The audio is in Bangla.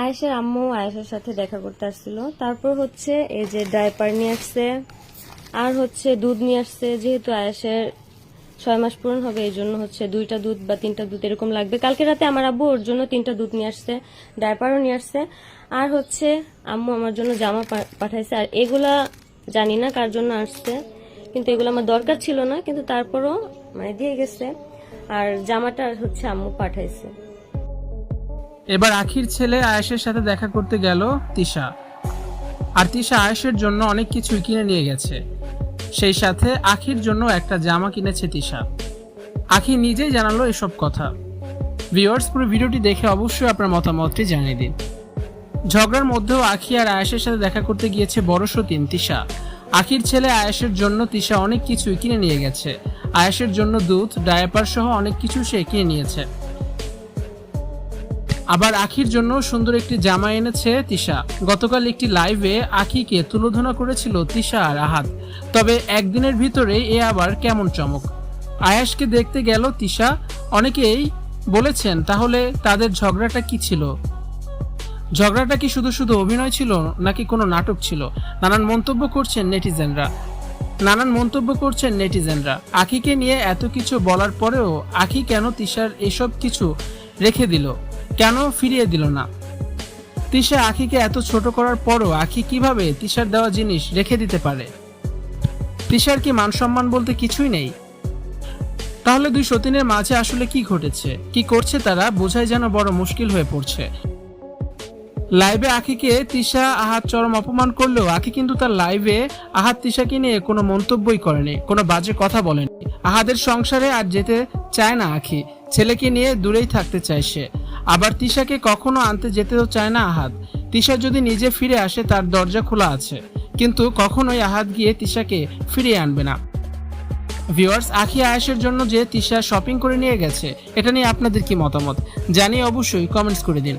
আয়েশের আম্মু আয়েশের সাথে দেখা করতে আসছিল। তারপর হচ্ছে এই যে ডাইপার নিয়ে আসছে, আর হচ্ছে দুধ নিয়ে আসছে। যেহেতু আয়েশের ছয় মাস পূরণ হবে, এই জন্য হচ্ছে দুইটা দুধ বা তিনটা দুধ এরকম লাগবে। কালকে রাতে আমার আব্বু ওর জন্য তিনটা দুধ নিয়ে আসছে ডাইপারও নিয়ে আসছে। আর হচ্ছে আম্মু আমার জন্য জামা পাঠাইছে। আর এগুলা জানি না কার জন্য আসছে, কিন্তু এগুলো আমার দরকার ছিল না, কিন্তু তারপরও মানে দিয়ে গেছে। আর জামাটা হচ্ছে আম্মু পাঠাইছে। এবার আখির ছেলে আয়েশের সাথে দেখা করতে গেল তিশা। আর তিশা আয়েশের জন্য অনেক কিছুই কিনে নিয়ে গেছে। সেই সাথে আখির জন্য একটা জামা কিনেছে তিশা। আখি নিজেই জানালো এসব কথা। ভিউয়ার্স, পুরো ভিডিওটি দেখে অবশ্যই আপনার মতামতটি জানিয়ে দিন। ঝগড়ার মধ্যেও আখি আর আয়েশের সাথে দেখা করতে গিয়েছে বড় সতীন তিশা। আখির ছেলে আয়েশের জন্য তিশা অনেক কিছুই কিনে নিয়ে গেছে। আয়েশের জন্য দুধ, ডায়াপার সহ অনেক কিছু সে কিনে নিয়েছে। আবার আখির জন্য সুন্দর একটি জামা এনেছে তিশা। গতকাল একটি লাইভে আখিকে তুলোধনা করেছিল তিশা আর আহাত তবে একদিনের ভিতরে এ আবার কেমন চমক। আয়াসকে দেখতে গেল তিশা। অনেকেই বলেছেন, তাহলে তাদের ঝগড়াটা কি ছিল? ঝগড়াটা কি শুধু শুধু অভিনয় ছিল, নাকি কোনো নাটক ছিল? নানান মন্তব্য করছেন নেটিজেনরা। নানান মন্তব্য করছেন নেটিজেনরা। আখিকে নিয়ে এত কিছু বলার পরেও আখি কেন তিশার এসব কিছু রেখে দিল? কেন ফিরিয়ে দিল না? তিশা আখিকে এত ছোট করার পরও আখি কীভাবে তিশার দেওয়া জিনিস রেখে দিতে পারে? তিশার কি মান সম্মান বলতে কিছুই নেই? তাহলে দুই সতীনের মাঝে আসলে কি ঘটেছে? কি করছে তারা বোঝাই যেন বড় মুশকিল হয়ে পড়ছে। লাইভে আখিকে তিশা আহাত চরম অপমান করলেও আখি কিন্তু তার লাইভে আহাত তিশাকে নিয়ে কোনো মন্তব্যই করেনি, কোনো বাজে কথা বলেনি। আহাদের সংসারে আর যেতে চায় না আখি। ছেলেকে নিয়ে দূরেই থাকতে চায় সে। আবার তিশাকে কখনো আনতে যেতেও চায় না আহাদ। তিশা যদি নিজে ফিরে আসে, তার দরজা খোলা আছে। কিন্তু কখনোই আহাদ গিয়ে তিশাকে ফিরিয়ে আনবে না। ভিউয়ার্স, আখি আয়েসের জন্য যে তিশা শপিং করে নিয়ে গেছে, এটা নিয়ে আপনাদের কি মতামত? জানিয়ে অবশ্যই কমেন্টস করে দিন।